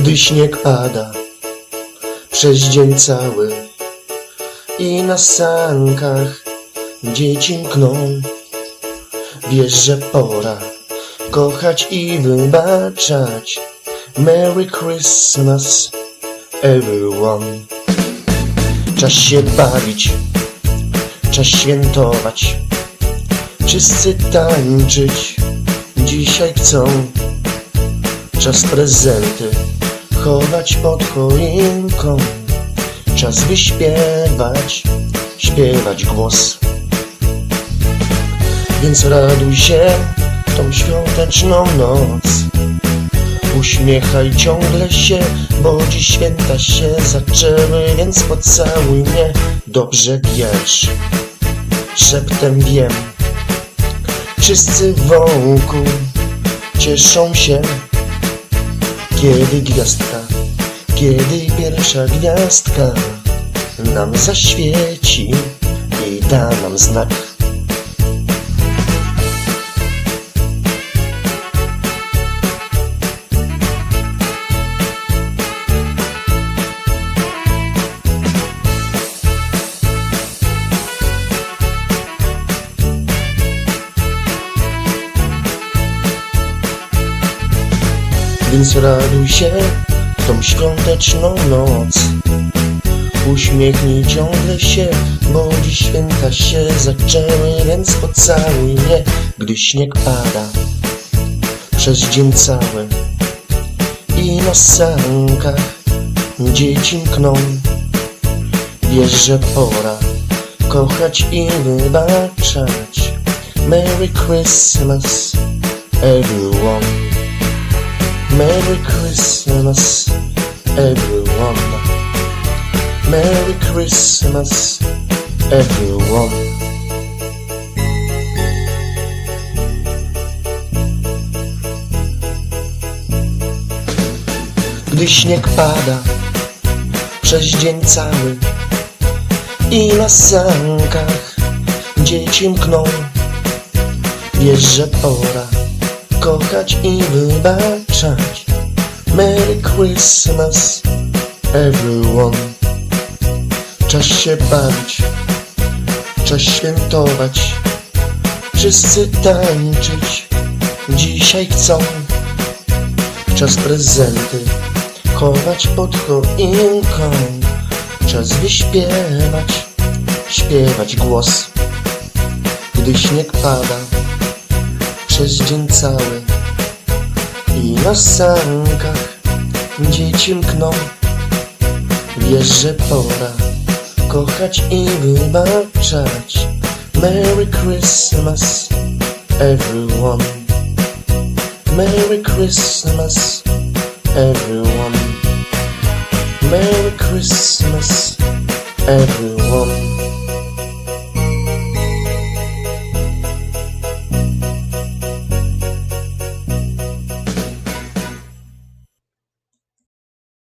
Gdy śnieg pada przez dzień cały i na sankach dzieci mkną, wiesz, że pora kochać i wybaczać. Merry Christmas, everyone. Czas się bawić, czas świętować. Wszyscy tańczyć dzisiaj chcą. Czas prezenty chować pod choinką. Czas wyśpiewać, śpiewać głos. Więc raduj się tą świąteczną noc. Uśmiechaj ciągle się, bo dziś święta się zaczęły, więc pocałuj mnie. Dobrze wiesz, szeptem wiem. Wszyscy wokół cieszą się, kiedy gwiazdka, kiedy pierwsza gwiazdka nam zaświeci i da nam znak. Więc raduj się w tą świąteczną noc. Uśmiechnij ciągle się, bo dziś święta się zaczęły, więc pocałuj mnie, gdy śnieg pada przez dzień cały i na sankach dzieci mkną. Wiesz, że pora kochać i wybaczać. Merry Christmas, everyone. Merry Christmas, everyone. Merry Christmas, everyone. Gdy śnieg pada przez dzień cały i na sankach dzieci mkną, wiesz, że pora kochać i wybaczać. Merry Christmas, everyone. Czas się bawić, czas świętować. Wszyscy tańczyć dzisiaj chcą. Czas prezenty chować pod choinką. Czas wyśpiewać, śpiewać głos. Gdy śnieg pada przez dzień cały i na sankach dzieci mkną. Wiesz, że pora kochać i wybaczać. Merry Christmas, everyone. Merry Christmas, everyone. Merry Christmas, everyone.